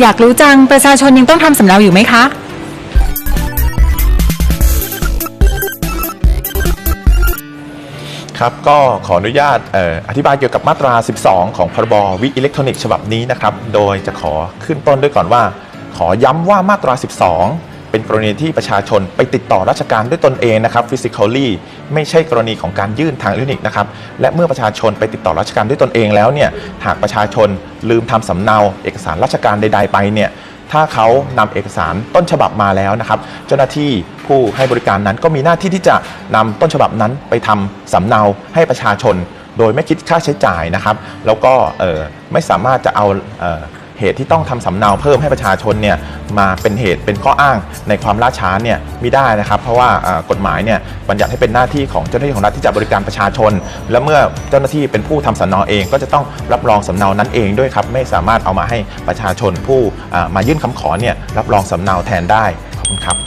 อยากรู้จังประชาชนยังต้องทำสำเนาอยู่ไหมคะ ครับก็ขออนุญาตเอ่ออธิบายเกี่ยวกับมาตรา 12 ของพรบวิอิเล็กทรอนิกส์ฉบับนี้นะครับ โดยจะขอขึ้นต้นด้วยก่อนว่า ขอย้ำว่ามาตรา 12 เป็นกรณีที่ประชาชนไปติดต่อราชการด้วยตนเองนะครับ physically ไม่ใช่กรณีของการยื่นทางอิเล็กทรอนิกส์นะครับ และเมื่อประชาชนไปติดต่อราชการด้วยตนเองแล้วเนี่ย หากประชาชนลืมทำสำเนา เอกสารราชการใด ๆ ไปเนี่ย ถ้าเขานำเอกสารต้นฉบับมาแล้วนะครับ เจ้าหน้าที่ผู้ให้บริการนั้นก็มีหน้าที่ที่จะนำต้นฉบับนั้นไปทำสำเนาให้ประชาชน โดยไม่คิดค่าใช้จ่ายนะครับ แล้วก็ไม่สามารถจะเอา เหตุที่ต้องทำสำเนาเพิ่มให้ประชาชนเนี่ยมาเป็นเหตุเป็นข้ออ้างในความล่าช้าเนี่ยไม่ได้นะครับ เพราะว่ากฎหมายเนี่ยบัญญัติให้เป็นหน้าที่ของเจ้าหน้าที่ของรัฐที่จะบริการประชาชน และเมื่อเจ้าหน้าที่เป็นผู้ทำสำเนาเอง ก็จะต้องรับรองสำเนานั้นเองด้วยครับไม่สามารถเอามาให้ประชาชนผู้มายื่นคำขอเนี่ยรับรองสำเนาแทนได้ขอบคุณครับ